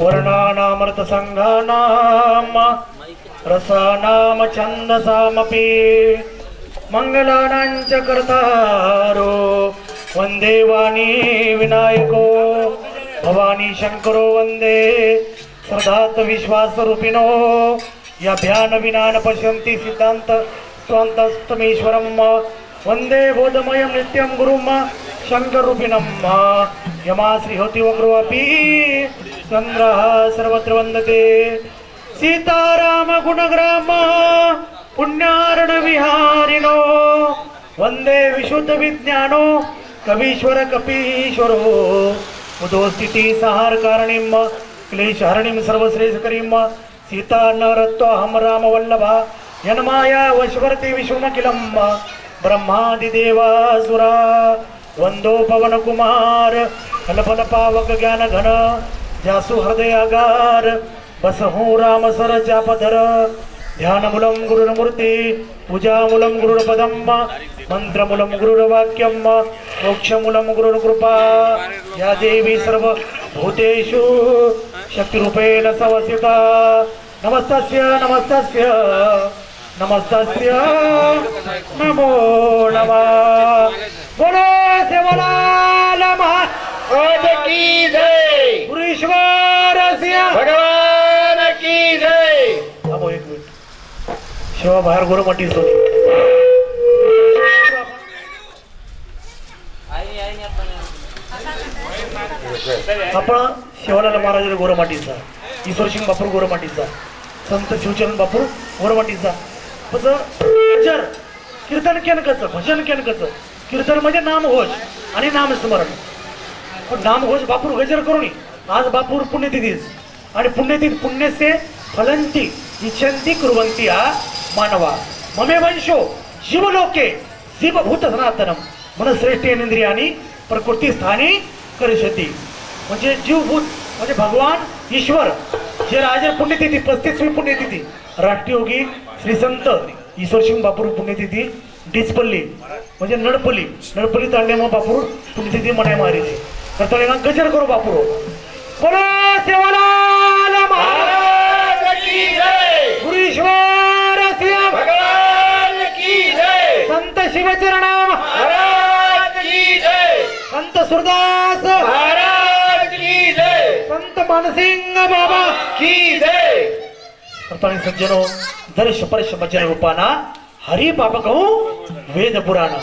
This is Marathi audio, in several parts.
वर्णानामृत संघानाम रसानाम छन्दसामपि मङ्गलानाञ्च कर्तारो वन्दे वाणी विनायको भवानी शङ्करो वन्दे श्रद्धात् विश्वासरूपिणो यभ्यानविना न पश्यन्ति सिद्धान्त स्वान्तस्तमीश्वरं वन्दे बोधमयं नित्यं गुरुं शङ्कररूपिणं यमा श्रीहोति वक्रोऽपि चन्द्रः सर्वत्र वन्दते सीताराम गुणग्राम पुण्यारण विहारिणो वन्दे विशुद्ध विज्ञानो कवीश्वर कपीश्वरो उदोस्थिती सहार कारणीं क्लेशहरणीं सर्वश्रेष्ठकरीं सीता न रत्वाहं रामवल्लभा यन्माया वशवर्ति विश्वमखिलं ब्रह्मादिदेवासुरा वन्दो पवनकुमार फलफलपावक ज्ञानघन जासु हृदयागार बसहु राम सर चापधर ध्यानमूलं गुरुर्मूर्ती पूजामूलं गुरुर्पदं मन्त्रमूलं गुरुर्वाक्यं मोक्षमूलं गुरुर्कृपा। या देवी सर्वभूतेषु शक्तिरूपेण सवसिता। नमस्तस्य नमस्तस्य नमस्तस्य। नमो नमः। बोलो नमः आज की जय। गुरुश्वरस्य भगवान की जय। थांबो एक मिनिट. शिवा बाहेर गोरमाटी सोड. आपण शिवालाल महाराज गोरमाटीचा ईश्वर सिंग बापूर गोरमाटीचा संत शिवचरण बापूर गोरमाटीचा भजन कीर्तन केन कसं? भजन केन कसं? कीर्तन म्हणजे नामघोष आणि नामस्मरण पण नामघोष बापूर गजर करून आज बापूर पुण्यतिथीच. आणि पुण्यतिथी पुण्यसे फलंती इच्छंती कुर्वंती हा मानवा. ममे वंशो शिवलोके शिवभूत सनातनम. मन आणि प्रकृती स्थानी करिष्यती. म्हणजे जीवभूत म्हणजे भगवान ईश्वर. जे राजे पुण्यतिथी पस्तीसवी पुण्यतिथी. राष्ट्रयोगी श्री संत ईश्वरसिंग बापूर पुण्यतिथी डिचपल्ली. म्हणजे नडपल्ली नडपल्ली तांड्यामा बापूर पुण्यतिथी मनाय मारीची तर गजर करू बापूर बोलो सेवालाल महाराज की जय. गुरुश्वर सिंह. भगवान की जय. संत शिवचरणा महाराज की जय. संत सुरदास. महाराज की जय. संत मानसिंग बाबा. की जय. प्रताणी सज्जनो दर्श परश भजन रूपाना हरी बाबा कहू वेद पुराण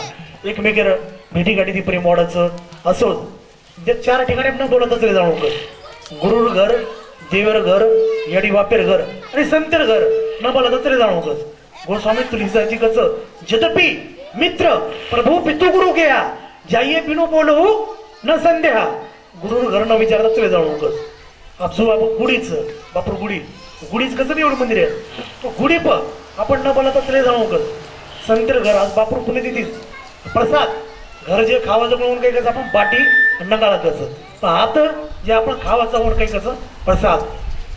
एकमेकर भेटी गाठी ती प्रेम वाढायचं असो जे चार ठिकाणी आपण बोलतच रे जाणू गुरुर घर देवर घर यडी बापेर घर आणि संतर घर. न बोलतच रे जाणू गोस्वामी तुलसीची कच जदपी मित्र प्रभू पितू गुरु घ्या जाईये पिनू बोलवू न संध्या गुरुर घर न विचारताच रे जाणू कर आपसू आपण गुढीच बापूर गुढी. गुढीच कसं एवढं मंदिर आहे? तो गुढी प आपण न बोलता तरी जाणू कर संतर घर आज बापूर पुणे देतीस प्रसाद घर जे खावाचं म्हणून काही कसं आपण बाटी नगाळा कसं? पण आत जे आपण खावाचा म्हणून काही कसं? प्रसाद.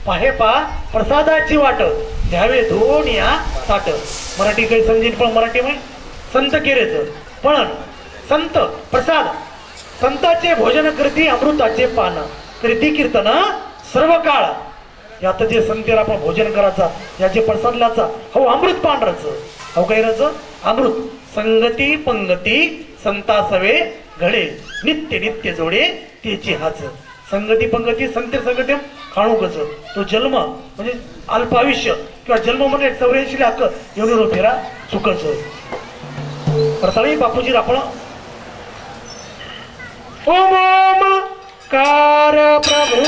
पाहे पा प्रसादाची वाट. द्यावे दोन या ताट. मराठी काही समजेल पण मराठी माहिती? संत केरेचं. पण संत प्रसाद. संताचे भोजन करती अमृताचे पान. कृती कीर्तन सर्व काळ. यात जे संतेला आपण भोजन करायचा याचे प्रसादल्याचा हो अमृत पांढराचं हो काही राहायचं अमृत. संगती पंगती संतासवे घडे नित्य नित्य जोडे त्याची हाच संगती पंगती संते संगती खाणू तो जन्म म्हणजे अल्पायुष्य किंवा जन्म म्हणजे चौऱ्याऐंशी लाख एवढं फेरा चुकच. प्रसाळी बापूजी आपण ओम कार प्रभू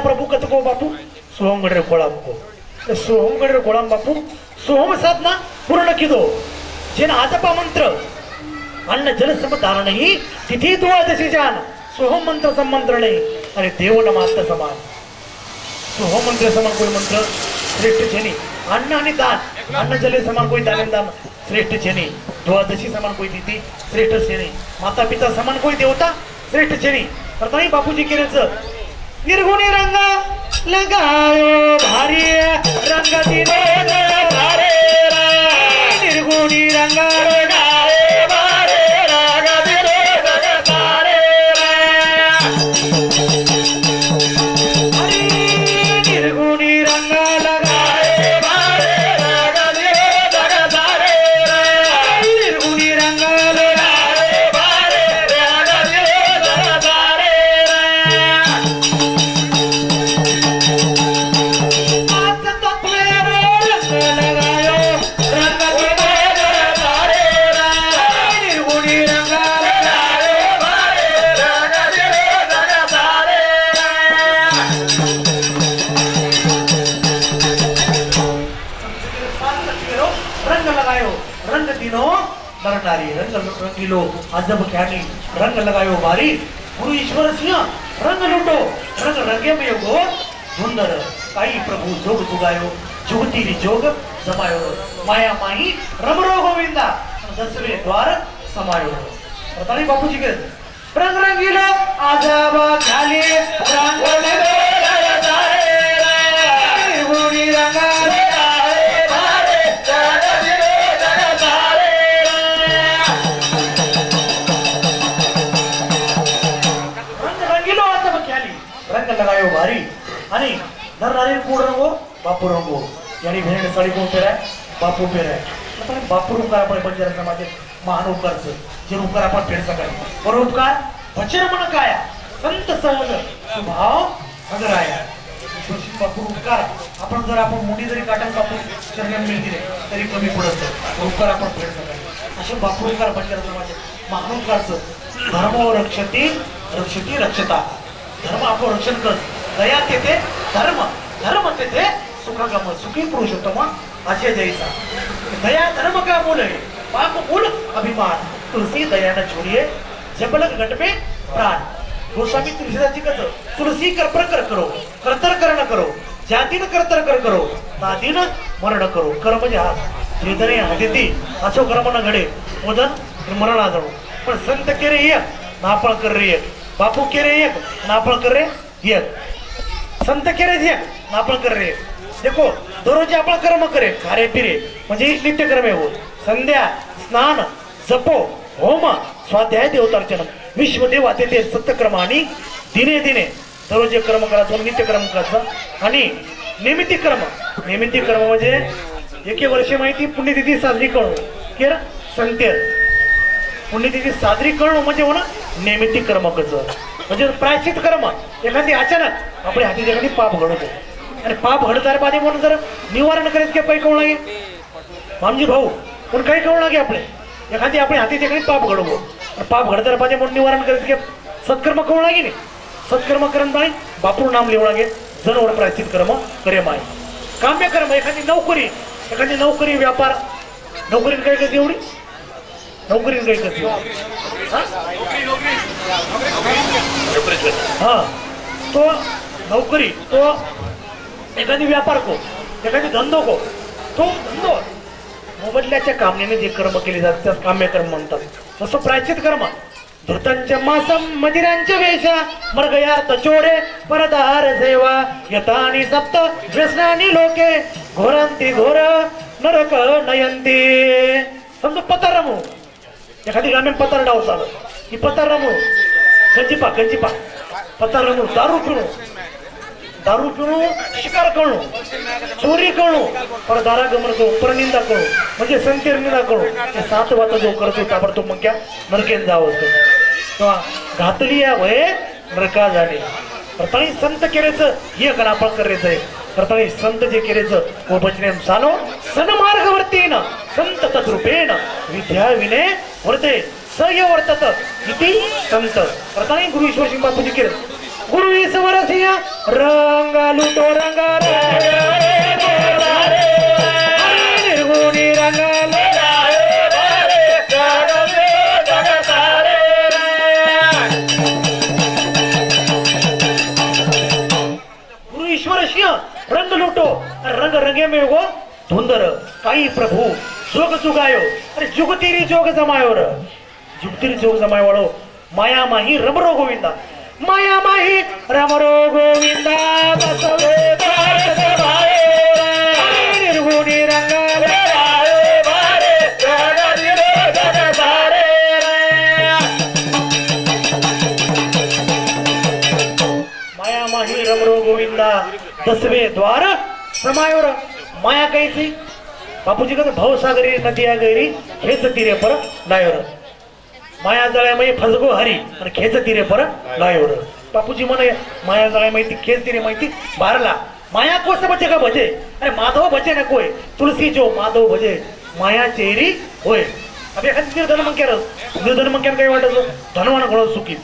ओम ओमकार प्रभू कचको बापू सोहम गडरे कोळाम को ते सोहम गडरे कोळाम बापू सोहम साधना पूर्ण किदो जेन आजपा मंत्र अन्न जल आणि देव नमास्त समान सोहम मंत्र समान कोई मंत्र श्रेष्ठ छेनी अन्न आणि दान अन्न जले समान कोई दान दान श्रेष्ठ छेनी द्वादशी समान कोई तिथी श्रेष्ठ छेनी माता पिता समान कोई देवता श्रेष्ठ छेनी प्रथम बापूजी केल्याचं निर्गुणी रंग लगायो भारी रंग दिने रंग लगायो रंग तीनो नरनारी रंग रंगीलो अजब ख्यानी रंग लगायो बारी गुरु ईश्वर सिंह रंग लुटो रंग रंगे में गो सुंदर काई प्रभु जोग जुगायो जुगतीरी जोग जमायो माया माही रमरो गोविंदा दसवे द्वार समायो। प्रतानी बापूजी के रंग रंगीलो अजब ख्याली ख्याली रंग लगायो भारी. आणि नर हो, हो. कोण रंगो बापू रंगो यांनी भेंड साडी कोण पेराय बापू पेराय पण बापू रंग आपण बंजारा समाजात महान जे आपण फेड काय परोपकार वचन म्हण काय संत सहज स्वभाव हजराया उपकार. आपण जर आपण मुंडी जरी काटून कापून चरण मिळतील तरी कमी पडत उपकार आपण फेड सकाळी असे बापू उपकार माझे. समाज धर्म रक्षती रक्षती रक्षता. धर्म आपण रक्षण करत दया तेथे धर्म. धर्म तेथे सुखगम सुखी पुरुषोत्तम असे जयचा दया धर्म का बोल आहे पाप मूल अभिमान. तुलसी दयान न छोड़िए जबलक घट में प्राण. गोस्वामी तुलसीदासजी कस? तुलसी कर प्रकर करो कर्तर करण करो जातीन कर्तर कर करो तादीन मरण करो. कर म्हणजे हात जेदने हाती असो कर्म न घडे. मोदन मरण आजणू पण संत केरे एक नापळ कर रे एक. बापू केरे एक नापळ कर रे एक. संत केरे एक नापळ कर रे देखो दररोज आपण कर्म करे खारे पिरे. म्हणजे नित्यक्रमे होत. संध्या स्नान जपो होम स्वाध्याय देवतार्चन. विश्वदेव ते ते सत्यक्रम आणि दिने दिने दररोज एक कर्म करायचं नित्य करायचं. आणि निमित्ती कर्म. निमित्ती म्हणजे एके वर्षी माहिती पुण्यतिथी साजरी करू केर? संतेर पुण्यतिथी साजरी करणं म्हणजे हो ना कर्म कसं म्हणजे प्रायश्चित कर्म. एखादी अचानक आपल्या हाती एखादी पाप घडवतो. आणि पाप घडतार पाहिजे म्हणून जर निवारण करीत की पैकवून लागेल मामजी भाऊ पण काही कळू लागे आपले. एखादी आपण हाती तिकडे पाप घडवू. पाप घडतर पाहिजे म्हणून निवारण करत की सत्कर्म कळू लागे नाही सत्कर्म करण नाही बापूर नाम लिहू लागे. जनवर प्रायचित कर्म करे माय काम्य कर्म एखादी नोकरी एखादी नोकरी व्यापार. नोकरीने काय करते एवढी? नोकरीने काय करते हा. तो नोकरी तो एखादी व्यापार को एखादी धंदो को तो धंदो. मोबदल्याच्या कामनेने जे कर्म केले जातात त्यास काम्य कर्म म्हणतात. तसं प्राचित कर्म. धृतांच्या मासम मदिरांच्या वेशा मर्गयार्थ चोरे परदार सेवा यथानी सप्त व्यसनानी लोके घोरांती घोर नरक नयंती. समजा पतार रमू एखादी ग्रामीण पतार डाव चालू ही पतार रमू गंजीपा गंजीपा. पतार रमू दारू पिणू दारू पिणू शिकार करणू चोरी करणू पर दारा गमन करू परनिंदा करू म्हणजे संकेर निंदा करू ते सात वाचा जो करतो ताबडतोब मग क्या नरकेन जावं असतो तेव्हा घातली या वय नरका झाले. प्रथम संत केरेचं हे करा आपण करायचं आहे. प्रथम संत जे केरेचं व बचने सानो सन्मार्गवर्तीन संत तद्रुपेण विद्या विने वर्ते सह्य वर्तत इति संत. प्रथम गुरु ईश्वर सिंग बापूजी केलं. गुरु ईश्वर सिंह रंग लुटो रंग निर्गुणी रंग गुरु ईश्वर सिंह रंग लुटो रंग रंगे में धुंदर काही प्रभु जोग जुगायो अरे जुगतीरी जोग जमायो र जुगतीरी जोग जमायो वाळो माया माही रमरो गोविंदा माया माही रमरो गोविंदा बसवे भारत भाई निर्गुणी रंगाले माया माही रमरो गोविंदा दसवे द्वार समायोर. माया कैसी? बापूजी कसं भावसागरी नदिया गैरी हेच तिरे पर नायोर. माया जळ्यामध्ये फसगो हरी आणि खेच तिरे पर एवढं बापूजी म्हणे माया जळ्या माहिती खेच तिरे माहिती बारला. माया कोस बचे का भजे? अरे माधव भजे ना कोय तुलसी जो माधव भजे माया चेहरी होय. अब एखादी निर्धन मग निर्धन मग काही वाटत धनवान घोळ सुखी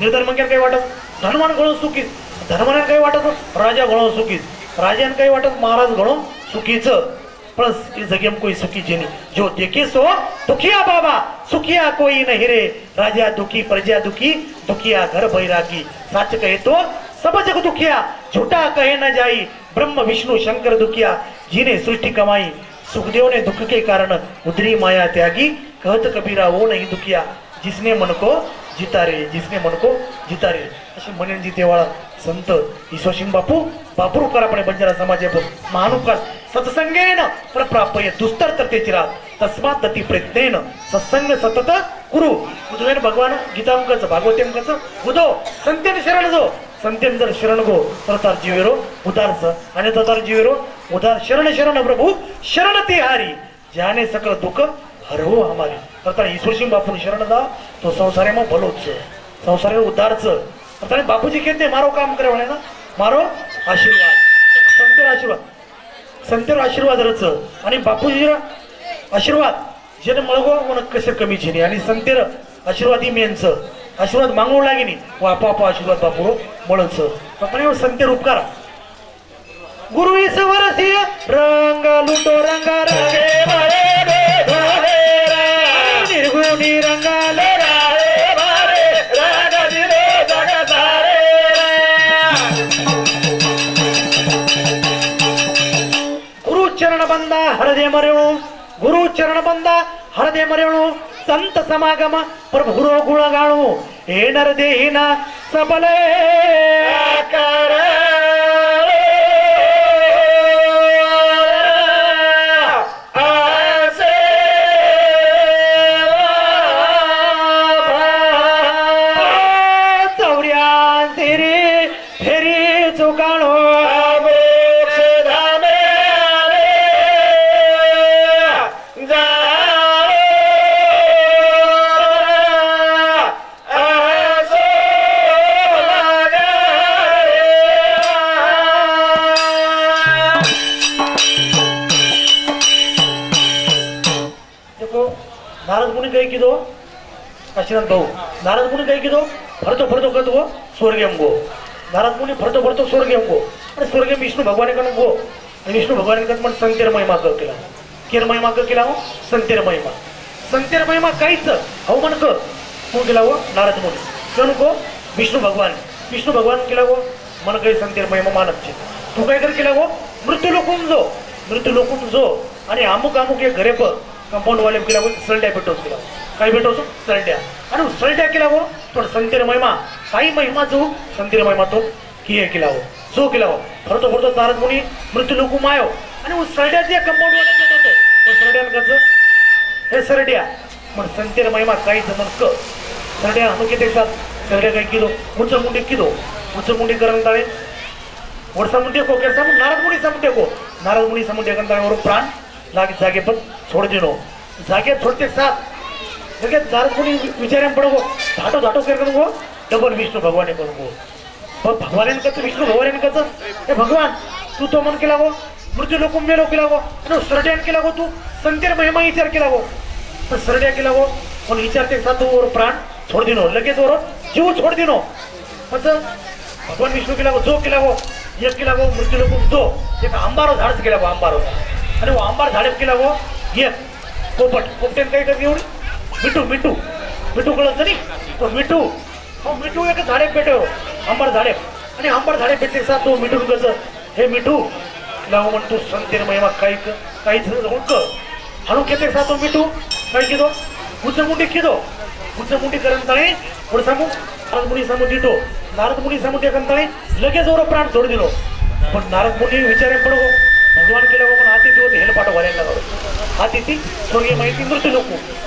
निर्धन मग काही वाटत धनवान घडून सुखीच धनवान काही वाटत राजा घोळ सुखीच राजान काही वाटत महाराज घडून सुखीचं प्लस इस जगह में कोई सुखी जेनी. जो देखे सो दुखिया बाबा. सुखिया कोई नहीं रे. राजा दुखी प्रजा दुखी दुखिया घर बैरागी. सच कहे तो सब जग दुखिया. झूठा कहे न जाई. ब्रह्म विष्णु शंकर दुखिया. जिने सृष्टि कमाई. सुखदेव ने दुख के कारण उधरी माया त्यागी. कहत कबीरा वो नहीं दुखिया. जिसने मन को जिता रे जिसने मन को जिता रे. असे म्हणेन जितेवाळा संत ईश्वरसिंग बापू. बापूरुकार आपण बंजारा समाजे महानुकार सत्संगेन प्रप्राप्य दुस्तर तर ते चिरात तस्मात ती प्रयत्नेन सत्संग सतत कुरु. बुधवेन भगवान गीतामकच भागवतेमकच बुधो संत्यन शरण जो संत्यन जर शरण गो प्रतार जीवेरो उदारच आणि ततार जीवेरो उदार शरण शरण प्रभू शरण ते हारी. ज्याने सकळ दुःख हरवो हमारी. तर ईश्वर सिंग बापू शरण जा तो संसारे मग भलोच. संसारे उदारच. तर बापूजी कहते मारो काम करे म्हणे ना. मारो आशीर्वाद. संत आशीर्वाद. संतर आशीर्वाद रच आणि बापूजीला आशीर्वाद जेने मळगवा वन कसे कमी छेने आणि संतेर आशीर्वाद ही यांचं आशीर्वाद मागवू लागिनी व आपोआप आशीर्वाद बापू मळच. पण संतेर उपकारा. गुरु इसवरसी रंगा लुटो रंगा ಹರದೆ ಮರೆಯಳು. ಗುರು ಚರಣ ಬಂದ ಹರದೆ ಮರೆಯಳು. ಸಂತ ಸಮಾಗಮ ಪ್ರಭುರೋ ಗುಣಗಾಳು. ಏನರ ದೇಹಿನ ಸಬಲೇ ಅವು ನಾರದ काय ಕೈಗಿದು फरतो ಭರತೋ ಕತ್ಗೋ ಸ್ವರ್ಗ गो ನಾರದ नारदपुणी फरतो भरतो ಸ್ವರ್ಗ गो आणि ಸ್ವರ್ಗ विष्णू भगवानकडून गो आणि विष्णू भगवान पण संतेर महिमा ग केला. केर महिमा ग केला हो? संतेर महिमा संतेर महिमा काहीच. हो म्हण क कोण केला हो? नारद मुनी. कण गो विष्णू भगवान. विष्णू भगवान केला गो मन काही संतेर महिमा मानतचे तू काय कर केला हो? गो मृत्यू लोकून जो. मृत्यू लोकून जो. आणि अमुक अमुक हे घरे बघ. कंपाऊंडवाले केला हो? गो सल्ड्या केला काय भेटवतो? सरड्या आणि सरड्या केला हो पण संतीर महिमा काही महिमा जो संतीर महिमा तो किये केला हो जो केला हो फरतो फरतो नारद मुनी मृत्यू लोक मायो आणि वो सरड्या जे कंपाऊंड वाले देत होतो पण सरड्यान कसं? हे सरड्या पण संतेर महिमा काही जमस्क सरड्या हमके देशात सरड्या काय किलो? उंच मुंडी किलो. उंच मुंडी करण ताळे. वरसा मुंडे को केसा नारद मुनी समुंडे को. नारद मुनी समुंडे कंताळे वर प्राण लागे जागे पण सोड देणो. जागे सोडते साथ लगेच नारद मुनी विचारेन पडो धाटो धाटो कर गो डबल विष्णू भगवाने करून गो पण भगवान कसं विष्णू भगवान कसं हे भगवान तू तो मन केला गो. मृत्यू लोक केला गो. आणि सरड्यान केला गो तू. संतेर महिमा विचार केला गो. पण सरड्या केला गो. पण विचारते साधू वर प्राण छोड दिनो. लगेच वर जीव छोड दिनो. म्हणजे भगवान विष्णू केला जो केला हो एक केला हो मृत्यू लोक जो. एक आंबारो झाडच केला हो आंबारो. आणि वो आंबार झाडेप केला हो एक. पोपट. पोपटेन काही करते एवढी? मिठू मिठू. मिठू कळत नाही तो मिठू. हो मिठू एक झाडे पेटे हो. अंबर झाडे आणि अंबर झाडे पेटे सा तो मिठू कसं? हे मिठू लाव म्हणतो संतेर महिमा काही काहीच उंक हाणू घेते सा तो मिठू. काय किदो? उच्च मुंडी किदो उच्च मुंडी पुढे सांगू? नारद मुनी सांगू दितो. नारद मुनी सांगू ते ताणे लगेच ओर प्राण सोड दिलो. पण नारद मुनी विचारे पडो. भगवान केलं पण हाती होते हेल पाठव भरायला लागलो अतिथी स्वर्गीय माहिती मृत्यू लोक.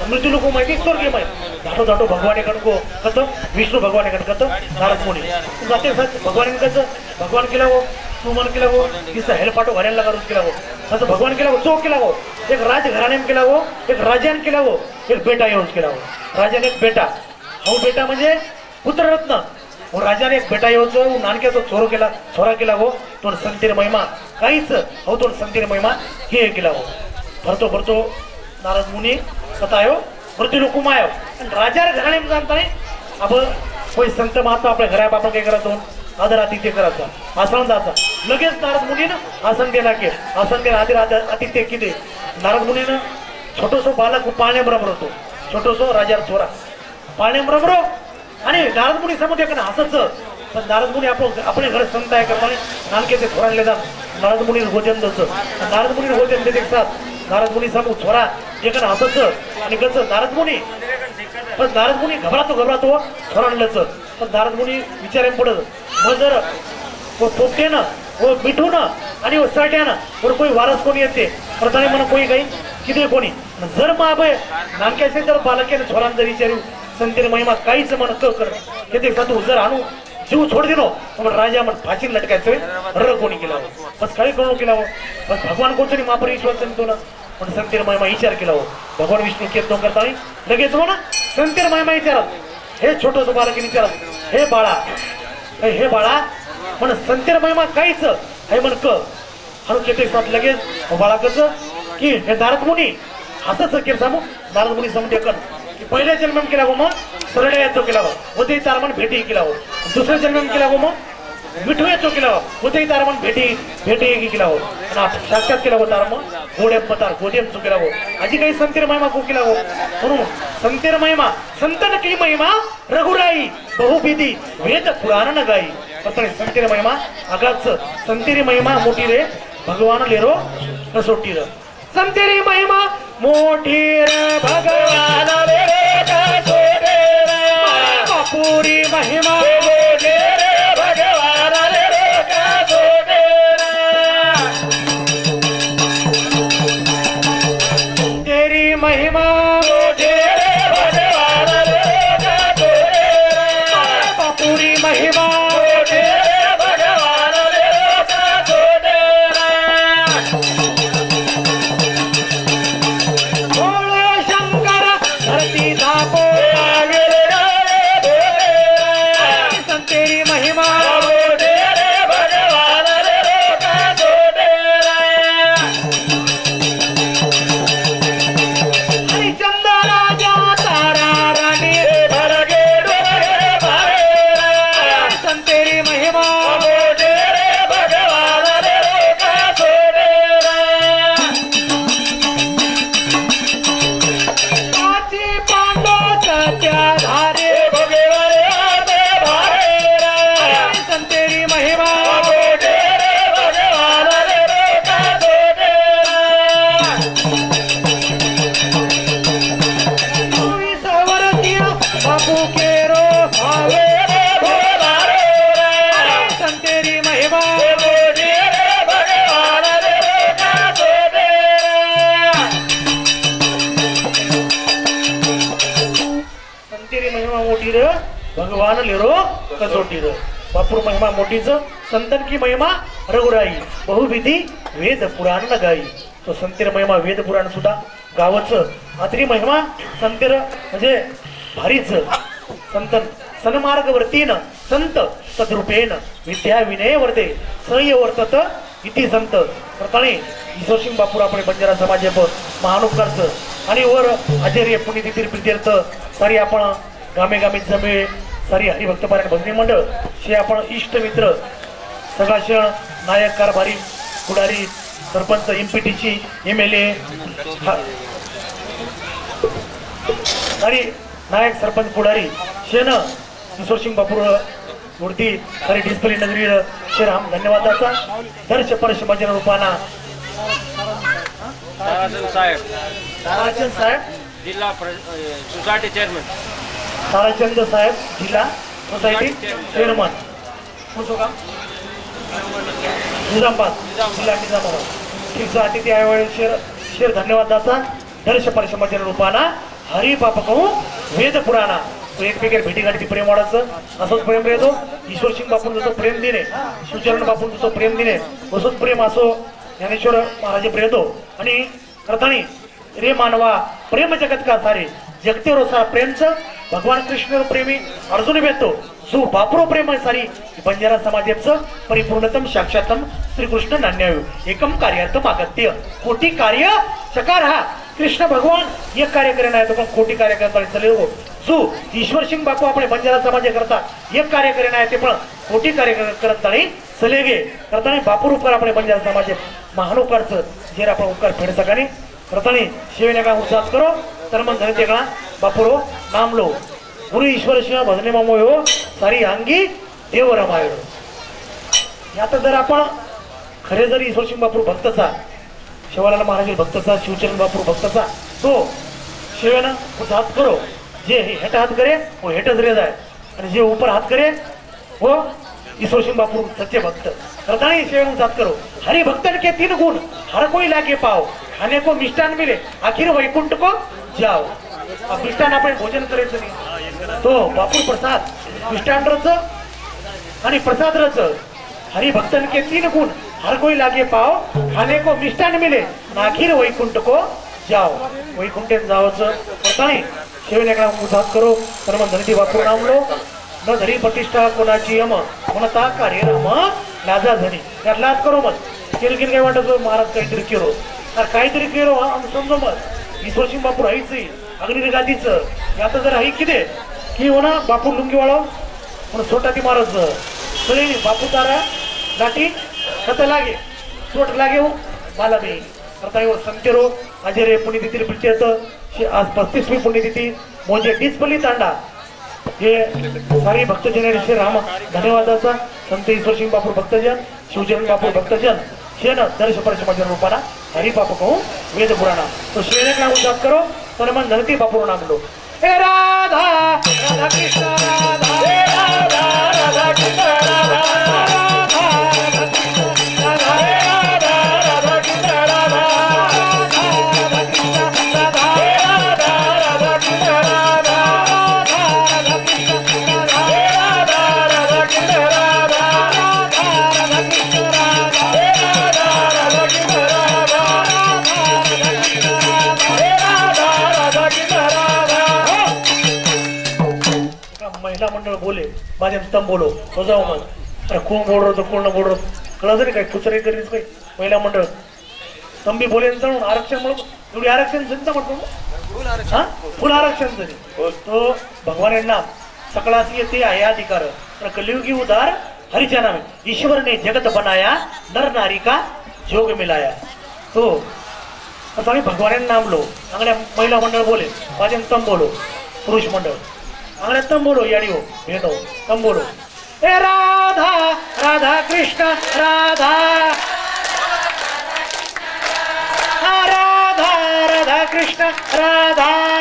मृत्यू लोक माहिती स्वर्गीय माहिती. धाटो धाटो भगवान कणको कसं? विष्णू भगवान कण कसं? नारद मुनी. जाते भगवान कसं? भगवान केला हो तू मन केला हो तिचा हेल पाठव भरायला लागलो केला हो असं भगवान केला हो चोख केला हो एक राजघराण्याने केला हो एक राजाने केला हो एक बेटा येऊन केला हो राजाने एक बेटा. हो बेटा म्हणजे पुत्ररत्न. हो राजाने एक बेटा येऊचो नानक्याचा चोरो केला छोरा केला हो तो संतीर महिमा. काहीच हो तो संतीर महिमा. हे केला हो. भरतो भरतो नारद मुनी सतायो मृत्यू लोक आणि राजा घराणे जाणता नाही. अब कोई संत महात्मा आपल्या घरा आपण काय करायचो आदर आतिथ्य करायचा. आसन द्यायचा लगेच नारद मुनीनं आसन दिला की आसन दिला आदर आदर आतिथ्य किती? नारद मुनीनं छोटोसो बालक पाळण्याबरोबर होतो. छोटोसो राजा चोरा. पाळण्याबरोबर आणि नारद मुनी समोर एक हसच पण नारद मुनी आपण आपले घर संत आहे का नानके ते थोराले जात. नारद मुनी भोजन दच नारद मुनी भोजन देते साथ नारद मुनी समोर छोरा एक हसच आणि कसं नारद मुनी पण नारद मुनी घबरातो घबरातो थोरांडलंच पण नारद मुनी विचारे पडत मग जर वो व मिठू मिठूनं आणि वो ना वर कोई वारस कोणी येते? प्रथाने म्हणा कोणी काही किती कोणी? जर मग नानक्याचे जर बालकेने छोरान जर विचारू संतेन महिमा काहीच म्हण क कर हे ते साधू जर आणू जीव सोड दिलो मग राजा म्हण फाशी लटकायचं र कोणी केला हो बस काही करू केला हो बस भगवान कोणतरी मापर संतो ना पण संतेन महिमा विचार केला हो भगवान विष्णू केत न करता लगेच म्हणा संतेन महिमा विचारत. हे छोटस बालक विचारत. हे बाळा. हे हे बाळा. म्हण संतेन महिमा काहीच. हे म्हण क. हळू केते साथ लगेच बाळा कसं? की हे नारद मुनी. असंच केलं सांगू. नारद मुनी समजे कर पहिल्या जन्म केला गो मग सरड्या येतो केला हो तारमन भेटी केला हो दुसऱ्या जन्म केला गो मग मिठू येतो केला हो तारमन तार भेटी भेटी केला हो साक्षात केला हो तार मग गोड्या पतार गोड्याम चो केला हो आजी काही संतीर महिमा को केला हो म्हणून संतीर महिमा संतन की महिमा रघुराई बहुविधी वेद पुराण न गाई. पण संतीर महिमा आगाच संतीरी महिमा मोठी रे भगवान लेरो कसोटी र संतेरी महिमा मोठी रे भगवान रे बापुरी महिमा। महिमा मोठीच संतन की महिमा रघुराई. बहुविधी वेद पुराण गाई तो संतेर महिमा वेद पुराण सुद्धा गावच. अत्री महिमा संतेर म्हणजे भारीच. संतन सन्मार्गवर्तीन संत सद्रूपेन विद्या विनय वर्ते संय वर्तत इति संत. प्रताणे ईश्वरसिंग बापूर आपण बंजारा समाज महानुपकारचं आणि वर आचार्य पुण्यतिथी प्रित्यर्थ तरी आपण गामे गामी जमे सारी हरिभक्त पारायण भजनी मंडळ हे आपण इष्ट मित्र सगाशण नायक कारभारी पुढारी सरपंच एम पी टीची एम एल ए आणि नायक सरपंच पुढारी शेन किशोरसिंग बापूर मूर्ती सारी डिस्प्ले नगरी श्रीराम धन्यवादाचा. दर्श परश भजन रूपाना. साहेब. साहेब. जिल्हा सोसायटी चेअरमन ताराचंद साहेब जिल्हा सोसायटी चेअरमन. कोणतं गाव निजामाबाद जिल्हा निजामाबाद. ठीक अतिथी आहे शेर शेर धन्यवादाचा दर्श परिश्रमाच्या रूपाला हरी बाप कहू वेद पुराणा. तो एकमेकाला भेटी प्रेम वाढायचं. असंच प्रेम येतो ईश्वर सिंग बापून जसं प्रेम दिने. सुचरण बापून जसं प्रेम दिने. तसंच प्रेम असो ज्ञानेश्वर महाराज प्रेतो आणि करतानी रे मानवा प्रेम जगत का सारे? जगते रोसा प्रेमचं भगवान कृष्ण प्रेमी अर्जुन भेटतो जो बापरो प्रेम आहे सारी बंजारा समाजाचं परिपूर्णतम साक्षातम श्रीकृष्ण नान्यायु एकम कार्यार्थम अगत्य कोटी कार्य चकार हा कृष्ण भगवान एक कार्य करे नाही तो पण कोटी कार्य करता चले हो जो ईश्वर सिंग बापू આપણે બંજારા સમાજે કરતા એક કાર્ય કરીને આવ્યા તે પણ ખોટી કાર્ય કરત તાણી ચલે गे કરતાણી બાપુર ઉપર આપણે બંજારા સમાજે મહાન ઉપકાર છે જ્યારે આપણો ઉપકાર ફેડ સકાની કરતાણી શિવને કા ઉત્સાહ કરો ಧರ್ಮ ಸಂತೆಗಳ ಬಪ್ಪರು ನಾಮ್ಲು ಗುರು ಈಶ್ವರ ಶಿವ ಭಜನೆ ಮಾಮಯೋ सारी अंगी देवरमायो यात जर आपण खरे जर ईश्वरशिंग बापू भक्तचा शिवाला महाराज भक्तचा शिवचरण बापू भक्तचा तो शिवेनं कुठं हाथ करो. जे हेट हात करे वो हेटच रेज आहे आणि जे ऊपर हात करे वो ईश्वरसिंह बापू सच्चे भक्त. रताणी सेवन सात करो. हरि भक्तन के तीन गुण. हर कोई लागे पाओ अनेको मिष्टान मिले. आखिर वैकुंठ को जाओ. अब मिष्टान आपण भोजन करायचं नाही. तो बापू प्रसाद मिष्टान रच आणि प्रसाद रच हरिभक्तन के तीन गुण. हर कोई लागे पाव खाने को मिष्टान मिले. नाखीर वैकुंठ को जाओ. वैकुंठे जावचं नाही शिवनेकडा उधात करो. तर मग धनती बापू नामलो न धरी प्रतिष्ठा कोणाची यम. म्हणता कार्य राम लाजा धनी त्यात लाज करो मग किरकिर काय वाटत महाराज काहीतरी किरो अरे काहीतरी किरो आम्ही समजो मग ईश्वर सिंग बापू राहायचं अग्निवीर गांधीचं. आता जर आहे किती की हो ना बापू लुंगी वाळव? म्हणून सोटा ती महाराज सगळी बापू तारा गाठी खत लागे. सोट लागे हो मला मी करता येऊ संतेरो माझे रे पुण्यतिथी पिठ्याचं आज पस्तीसवी पुण्यतिथी म्हणजे डिस्पली तांडा. हे सारी भक्तजन श्री राम धन्यवादाचा. संत ईश्वर सिंग बापूर भक्तजन शिवजन बापूर भक्तजन. शेन दर्श परश रूपाला. हरी बापू कहू वेद पुराणा तो शेने का उद्धार करो तर मन धरती बापूर नाम लो हे राधा राधा कृष्ण राधा हे राधा राधा कृष्ण तम बोलो तो जाऊ मग अरे कोण बोल रहो कोण न बोल कळलं तरी काय कुचरे करीत काही महिला मंडळ? तंबी बोले जाऊन आरक्षण म्हणून. एवढी आरक्षण जनता म्हणतो हा? फुल आरक्षण तरी तो भगवान यांना सकळासी येते आहे अधिकार. तर कलियुगी उदार हरिच्या नामे ईश्वर ने जगत बनाया नर नारी का जोग मिलाया. तो आता आम्ही भगवान यांना लो चांगल्या महिला मंडळ बोले माझ्या तम बोलो पुरुष मंडळ. અને તંબોરો યાડીઓ ભેટો તંબોરો એ રાધા રાધા કૃષ્ણ રાધા. રાધા રાધા કૃષ્ણ રાધા.